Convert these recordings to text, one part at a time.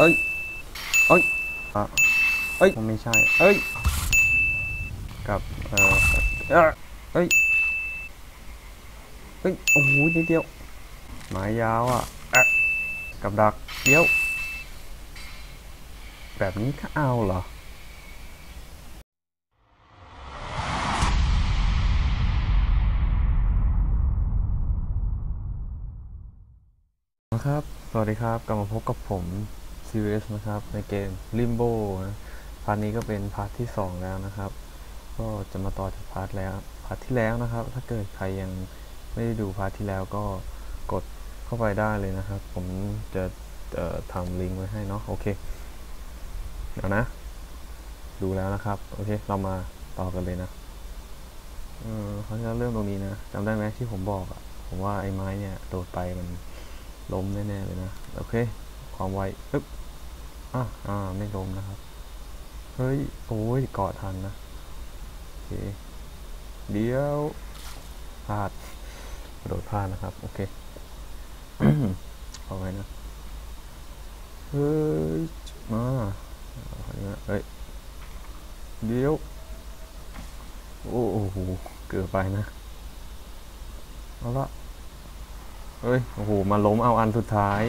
เอ้ย เอ้ยอะเอ้ยไม่ใช่ เอ้ย กับเออเอ้ย เอ้ยเอ้ยโอ้โหนิดเดียวไม้ยาวอะอะกับดักเดียว แบบนี้ก็เอาเหรอครับ สวัสดีครับ กลับมาพบกับผม CVS นะครับ ในเกม Limbo นะพาร์ทนี้ก็เป็นพาร์ทที่ 2 แล้วนะครับ ก็จะมาต่อจากพาร์ทแล้วพาร์ทที่แล้วนะครับ ถ้าเกิดใครยังไม่ได้ดูพาร์ทที่แล้วก็กดเข้าไปได้เลยนะครับ ผมจะทำลิงก์ไว้ให้เนาะโอเคเดี๋ยวนะ ดูแล้วนะครับ โอเค เรามาต่อกันเลยนะเออเขาจะเริ่มตรงนี้นะจำได้ไหมที่ผมบอกอะผมว่าไอ้ไม้เนี่ยโดดไปมันล้มแน่ๆเลยนะ โอเค ความไวปึ๊บ อะอ่าไม่ล้มนะครับ เฮ้ย โอ้ยเกาะทันนะโอเคเดี๋ยวพลาดกระโดดพลาดนะครับ โอเคเอาไว้นะ เฮ้ย มาอาคนนี้เฮ้ย เดี๋ยว โอ้โห เกือบไปนะ เอาละเฮ้ย โอ้โห มาล้มเอาอันสุดท้าย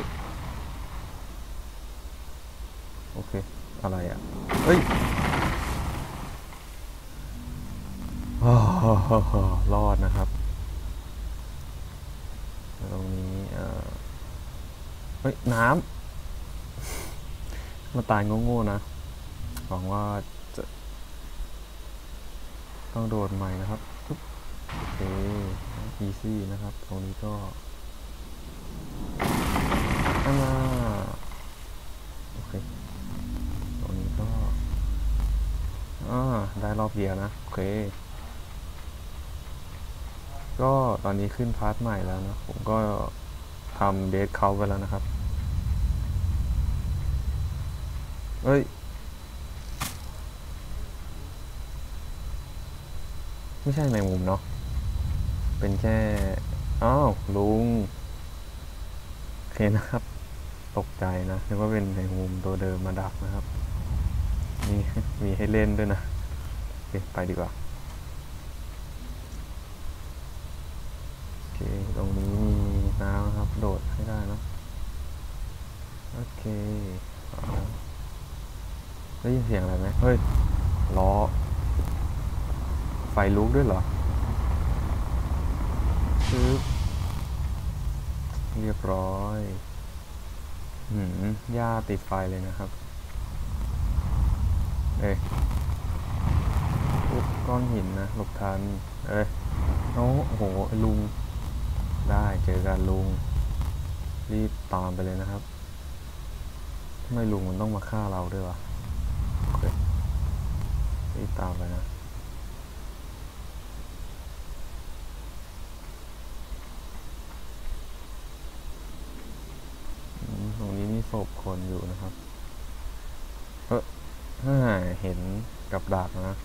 โอเค อะไรอะ่ะ เฮ้ยอ้าวรอดนะครับ ตรงนี้เฮ้ย น้ำ มาตายโง่ๆนะ หวังว่าจะต้องโดดใหม่นะครับปึ๊บโอเคอีซี่นะครับ ตรงนี้ก็อันน่า อ่าได้รอบเดียวนะ โอเค ก็ตอนนี้ขึ้นพาร์ทใหม่แล้วนะ ผมก็ทำเดทเขาไปแล้วนะครับเฮ้ย ไม่ใช่แมงมุมเนาะ เป็นแค่ อ้าว ลุง โอเคนะครับ ตกใจนะนึกว่าเป็นในมุมตัวเดิมมาดักนะครับ มีมีให้เล่นด้วยนะ คไปดีกว่า โอเค ตรงนี้มีน้ำนะครับ โดดให้ได้นะโอเคได้ยินเสียงอะไรไหมเฮ้ย ล้อ ไฟลุกด้วยเหรอปึ๊บเรียบร้อยหืมหญ้าติดไฟเลยนะครับ เอ้ยอุ๊บ ก้อนหินนะหลบทัน เอ้ยโอ้โหลุง ได้เจอกันลุง รีบตามไปเลยนะครับทำไมลุงมันต้องมาฆ่าเราด้วยวะโอเครีบตามไปนะตรงนี้มีศพคนอยู่นะครับ เออฮ่าเห็นกับดักนะ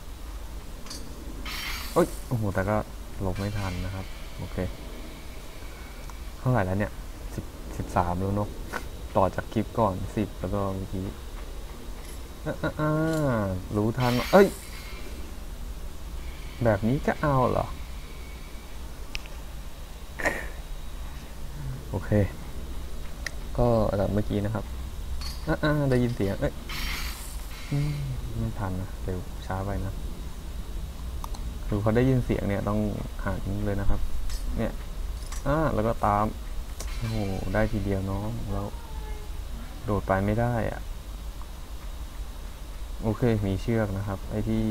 เอ้ยโอ้โหแต่ก็ลบไม่ทันนะครับ โอเค เท่าไหร่แล้วเนี่ยสิบสิบสามแล้วเนอะต่อจากคลิปก่อนสิบแล้วก็เมื่อกี้อ่าอ่าอ่ารู้ทัน เอ้ย แบบนี้ก็เอาเหรอ โอเค ก็แบบเมื่อกี้นะครับอ่าอ่าได้ยินเสียง เอ้ยไม่ทันนะ เร็วช้าไปนะ คือพอได้ยินเสียงเนี่ยต้องหันเลยนะครับ เนี่ยอ่าแล้วก็ตามโอ้โหได้ทีเดียวน้องแล้วโดดไปไม่ได้อะโอเค มีเชือกนะครับ ไอ้ที่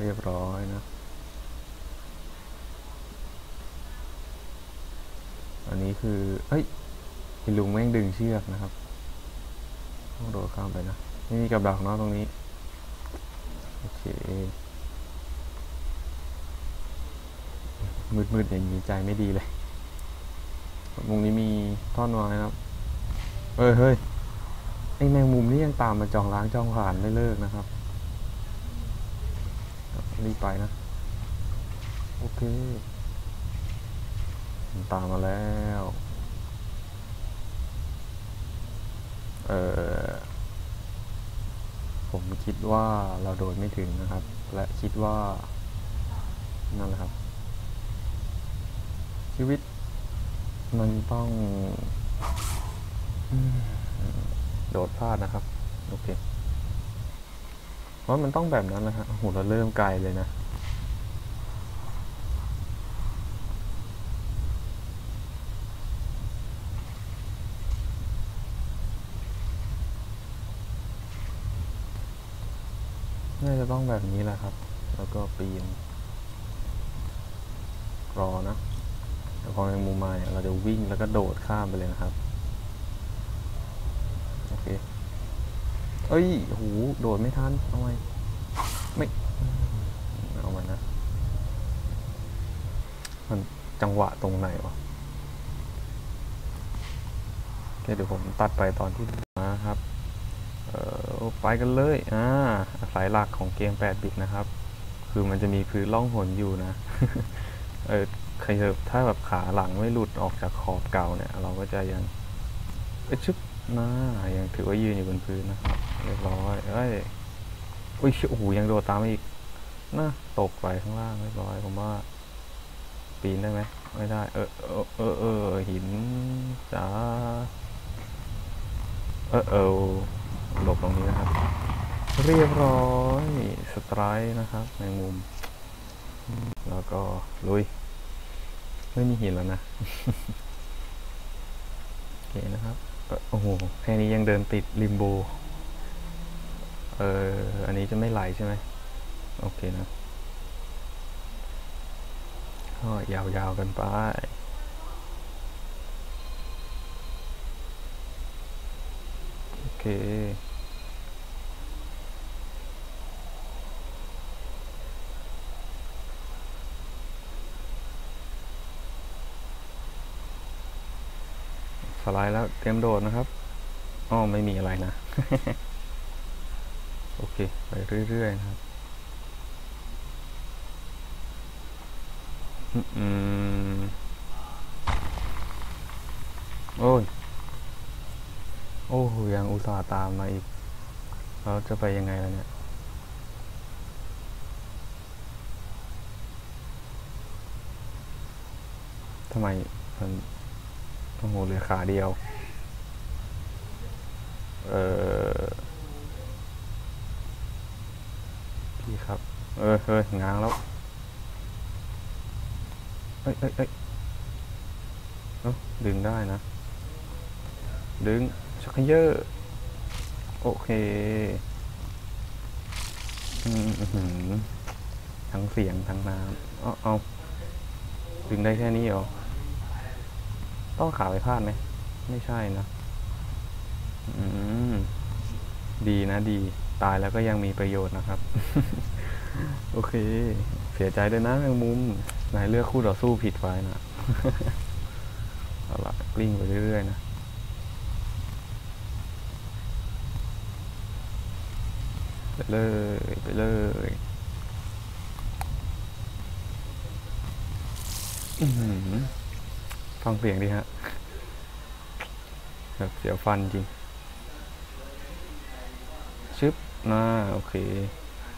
เรียบร้อยนะ อันนี้คือเฮ้ยไอ้ลุงแม่งดึงเชือกนะครับต้องโดดข้ามไปนะ ไม่มีกับดักเนาะตรงนี้ โอเค มืดๆอย่างนี้ใจไม่ดีเลยมุมนี้มีท่อนไม้นะครับ เอ้ยเฮ้ย ไอแมงมุมนี่ยังตามมาจองล้างจองผ่านไม่เลิกนะครับ รีบไปนะ โอเคมันตามมาแล้ว เออผมคิดว่าเราโดนไม่ถึงนะครับ และคิดว่า นั่นแหละครับ ชีวิต มันต้อง โดดพลาดนะครับ โอเคเพราะมันต้องแบบนั้นนะฮะโอ้โหเราเริ่มไกลเลยนะน่าจะต้องแบบนี้แหละครับ แล้วก็ปีน รอนะ แต่พอแมงมุมมาเนี่ยเราจะวิ่งแล้วก็โดดข้ามไปเลยนะครับโอเคเอ้ยโหโดดไม่ทันเอาไว้ไม่เอาไว้นะมันจังหวะตรงไหนวะโอเคเดี๋ยวผมตัดไปตอนที่มาครับเออไปกันเลยอ่าสายหลักของเกม 8 บิตนะครับ คือมันจะมีพื้นล่องหนอยู่นะ เออ ใครจะถ้าแบบขาหลังไม่หลุดออกจากขอบเก่าเนี่ย เราก็จะยังเอ้ยชึบนะยังถือว่ายืนอยู่บนพื้นนะครับเรียบร้อยเอ้ยอุ้ยโอ้โหยังโดดตามอีกนะตกไปข้างล่างเรียบร้อยผมว่า ปีนได้ไหมไม่ได้ เออเออเออเออหินจ้าเออเออหลบตรงนี้นะครับ เรียบร้อยสไตร์นะครับในมุม แล้วก็ลุย ไม่มีหินแล้วนะ โอเคนะครับ โอ้โห แค่นี้ยังเดินติดริมโบ เออ อันนี้จะไม่ไหลใช่ไหม โอเคนะก็ยาวๆกันไปโอเค ไลด์แล้วเตรียมโดดนะครับอ๋อไม่มีอะไรนะ โอเค ไปเรื่อยๆนะครับอืมโอ้ยโอ้โหยังอุตส่าห์ตามมาอีกเราจะไปยังไงล่ะเนี่ยทำไมมัน โอ้โหเหลือขาเดียว เออพี่ครับ เออเฮ้ยง้างแล้ว เอ้ยเอ้ยเอ้ยเอ้าดึงได้นะ ดึงชักเยอะ โอเคอืมอื้อหือทั้งเสียงทั้งน้ำเอาเอาดึงได้แค่นี้เหรอ ต้องขาไปพลาดไหม ไม่ใช่นะอืมดีนะดี ตายแล้วก็ยังมีประโยชน์นะครับ โอเค เสียใจด้วยนะแมงมุมนายเลือกคู่ต่อสู้ผิดไว้นะเอาละกลิ้งไปเรื่อยๆนะไปเลยไปเลยอือหือ ฟังเสียงดีฮะ แบบเสียวฟันจริง ชึบน่าโอเค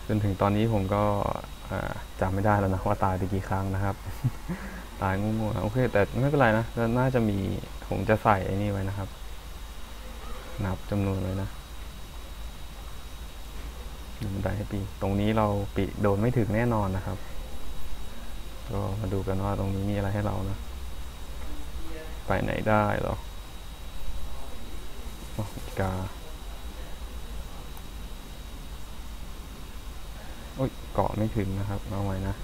จนถึงตอนนี้ผมก็จำไม่ได้แล้วนะว่าตายไปกี่ครั้งนะครับ ตายงูๆโอเค แต่ไม่เป็นไรนะ น่าจะมี ผมจะใส่ไอ้นี่ไว้นะครับ นับจำนวนไว้นะดูบันไดให้ปี ตรงนี้เราปีโดนไม่ถึงแน่นอนนะครับ ก็มาดูกันว่าตรงนี้มีอะไรให้เรานะ ไปไหนได้หรออ๋อกาโอ้ยเกาะไม่ถึงนะครับ เอาไว้นะ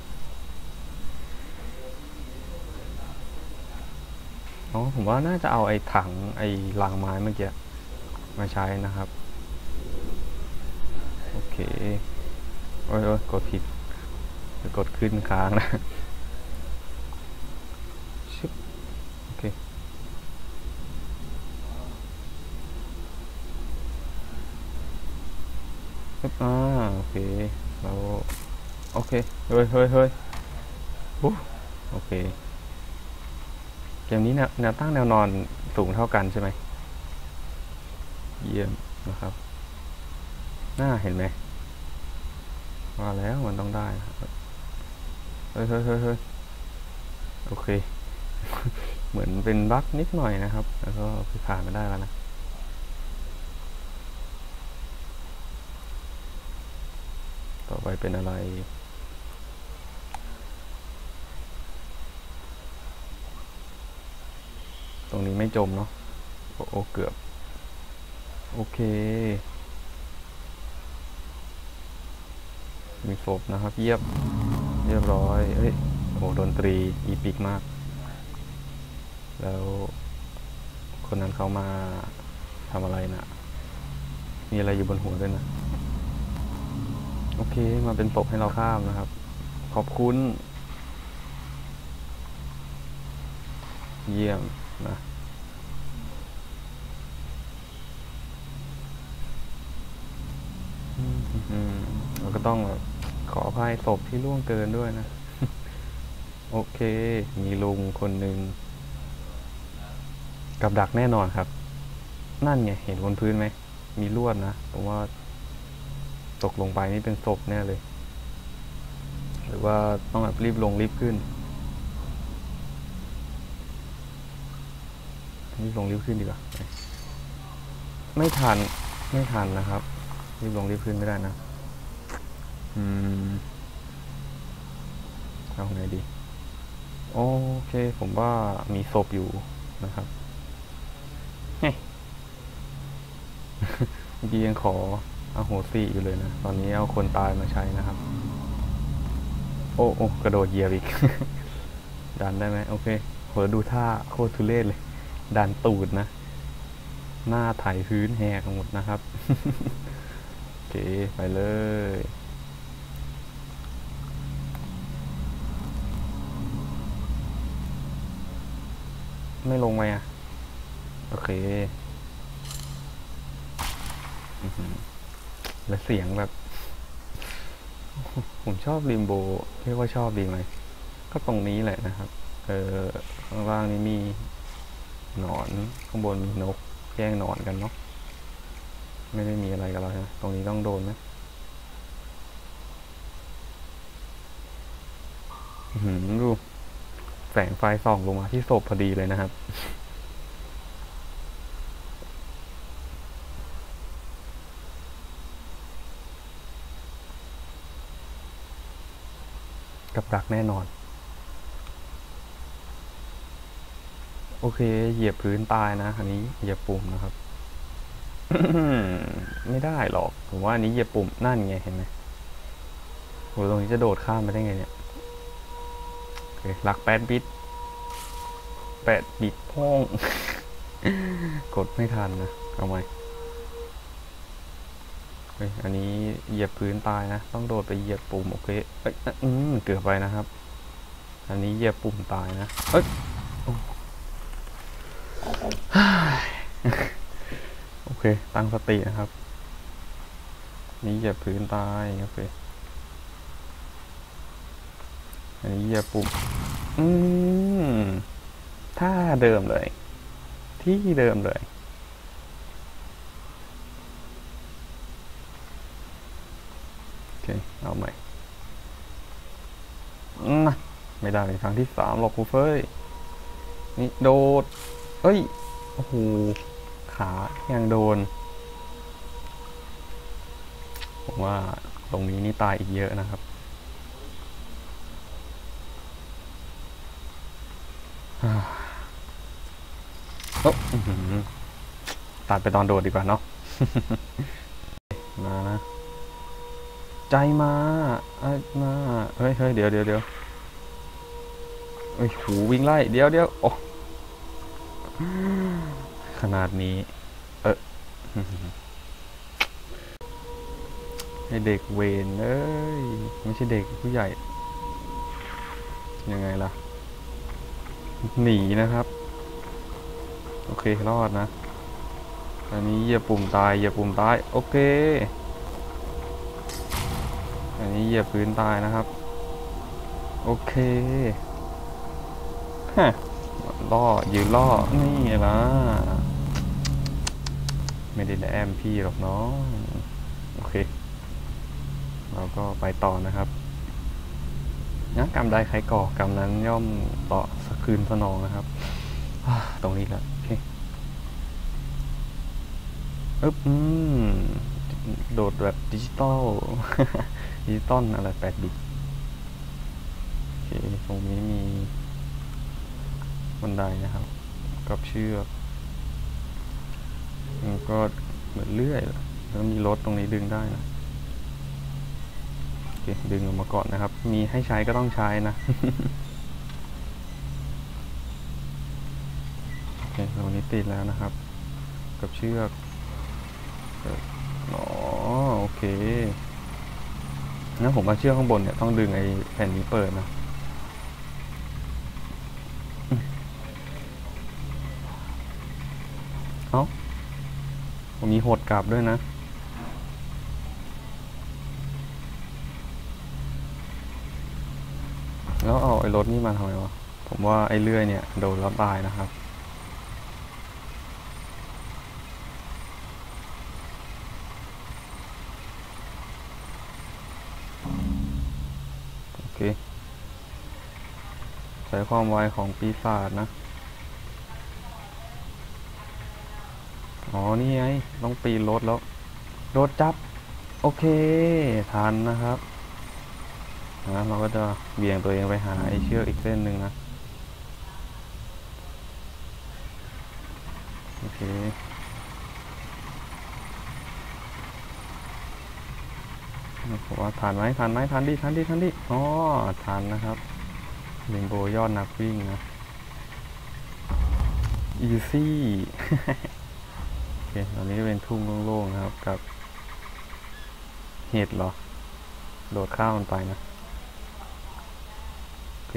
อ๋อผมว่าน่าจะเอาไอ้ถังไอ้รางไม้เมื่อกี้มาใช้นะครับ โอเค โอ้ยโอ้ยกดผิดจะกดขึ้นค้างนะชึบโอเค ปึ๊บอ่าโอเคเราโอเคเฮ้ยเฮ้ยเฮ้ยโอเคเกมนี้แนวตั้งแนวนอนสูงเท่ากันใช่ไหมเยี่ยมนะครับ หน้าเห็นไหมมาแล้วมันต้องได้เฮ้ยเฮ้ยเฮ้ยเฮ้ยโอเค เหมือนเป็นบั๊กนิดหน่อยนะครับ แล้วก็ผ่านมาได้แล้วนะ ต่อ ไปเป็นอะไร ตรงนี้ไม่จมเนาะโอเกือบ โอเค มีศพนะครับ เยียบ เรียบร้อยเอ้ย โอ้ดนตรี อีปิกมาก แล้วคนนั้นเขามาทำอะไรนะมีอะไรอยู่บนหัวด้วยนะ โอเค มาเป็นศพให้เราข้ามนะครับ ขอบคุณ เยี่ยมนะเราก็ต้องแบบขออภัยศพที่ล่วงเกินด้วยนะ โอเค มีลุงคนหนึ่งกับดักแน่นอนครับ นั่นไง เห็นบนพื้นไหม มีลวดนะผมว่า ตกลงไปนี่เป็นศพแน่เลย หรือว่าต้องแบบรีบลงรีบขึ้น รีบลงรีบขึ้นดีกว่า ไม่ทัน ไม่ทันนะครับ รีบลงรีบขึ้นไม่ได้นะ อืมเอาไงดี โอเค ผมว่ามีศพอยู่นะครับเฮ้ยเมื่อกี้ยังขอ อาโหสิอยู่เลยนะ ตอนนี้เอาคนตายมาใช้นะครับ โอ้โอ้กระโดดเหยียบอีก ดันได้ไหมโอเคเผลอดูท่าโคตรทุเรศเลย ดันตูดนะ หน้าไถพื้นแหกหมดนะครับ โอเค ไปเลยไม่ลงไปอะ โอเค อือ แล้วเสียงแบบ ผมชอบริมโบเรียกว่าชอบดีไหม ก็ตรงนี้แหละนะครับ เออข้างล่างนี้มีหนอน ข้างบนมีนก แย่งหนอนกันเนาะ ไม่ได้มีอะไรกันแล้วนะตรงนี้ต้องโดนไหมหือดูแสงไฟส่องลงมาที่ศพพอดีเลยนะครับ กับดักแน่นอน โอเค เหยียบพื้นตายนะอันนี้เหยียบปุ่มนะครับ ไม่ได้หรอก ผมว่าอันนี้เหยียบปุ่มนั่นไงเห็นไหมโหตรงนี้จะโดดข้ามไปได้ไงเนี่ยโอเคหลักแปดบิตแปดบิตพ่อง กดไม่ทันนะ เอาไหม อันนี้เหยียบพื้นตายนะ ต้องโดดไปเหยียบปุ่มโอเคเอ้ยอืมเกือบไปนะครับ อันนี้เหยียบปุ่มตายนะเอ้ยโอ้โอเค ตั้งสตินะครับ นี่เหยียบพื้นตายโอเคอันนี้เหยียบปุ่มอืมท่าเดิมเลย ที่เดิมเลย โอเค เอา ใหม่นะไม่ได้เป็นครั้งที่สามหรอกครูเฟยนี่โดด เอ้ย โอ้โห ขายังโดน ผมว่าตรงนี้นี่ตายอีกเยอะนะครับโอ้ตัดไปตอนโดดดีกว่าเนาะ มานะ ใจมาเอ้มาเฮ้ยเฮ้ยเดี๋ยวเดี๋ยวเดี๋ยวเอ้ยหูวิ่งไล่ เดี๋ยวเดี๋ยวโอ้ขนาดนี้ เออให้เด็กเวนเอ้ย ไม่ใช่เด็กผู้ใหญ่ ยังไงล่ะ หนีนะครับ โอเค รอดนะ อันนี้เหยียบปุ่มตายเหยียบปุ่มตาย โอเค อันนี้เหยียบพื้นตายนะครับ โอเคฮะล่อยืนล่อ นี่ล่ะ ไม่ได้แอมพี่หรอกเนาะโอเค เราก็ไปต่อนะครับนะกรรมใดใครก่อกรรมนั้นย่อมต่อสคืนสนองนะครับ ตรงนี้แล้วโอเค อึ๊บอืม โดดแบบดิจิตอลดิจิตอลอะไรแปดบิตโอเคตรงนี้มีบันไดนะครับ กับเชือกมันก็เหมือนเลื่อยและแล้วมีรถตรงนี้ดึงได้นะโอเคดึงออกมาก่อนนะครับ มีให้ใช้ก็ต้องใช้นะโอเคตรงนี้ติดแล้วนะครับ กับเชือก อ๋อโอเคงั้นผมเอาเชื่อข้างบนเนี่ยต้องดึงไอ้แผ่นนี้เปิดนะเอ้าผมมีหดกลับด้วยนะแล้วเอาไอ้รถนี่มาทำไมวะ ผมว่าไอ้เลื่อยเนี่ยโดนแล้วตายนะครับ โอเค ใช้ความไวของปีศาจนะ อ๋อ นี่ไง ต้องปีนรถแล้ว รถจับ โอเค ทันนะครับนะเราก็จะเบี่ยงตัวเองไปหาไอ้เชือกอีกเส้นหนึ่งนะ โอเคผมว่าทันไหมทันไหมทันดิทันดิทันดิอ๋อทันนะครับ เรนโบยอดนักวิ่งนะอีซี่โอเคตอนนี้เป็นทุ่งโล่งๆนะครับกับเห็ดเหรอ โดดข้ามมันไปนะ โอเค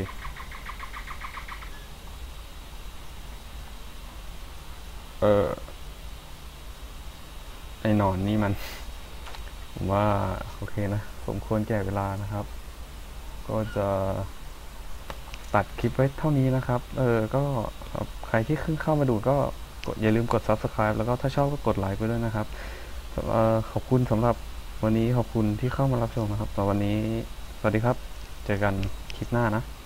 เออไอ้หนอนนี่มัน ผมว่า โอเคนะ สมควรแก่เวลานะครับ ก็จะ ตัดคลิปไว้เท่านี้นะครับ เออ ก็ใครที่เพิ่งเข้ามาดูก็กดอย่าลืมกด subscribe แล้วก็ถ้าชอบก็กดไลค์ไปด้วยนะครับออขอบคุณสำหรับวันนี้ขอบคุณที่เข้ามารับชมนะครับสำหรับวันนี้ สวัสดีครับ เจอกันคลิปหน้านะ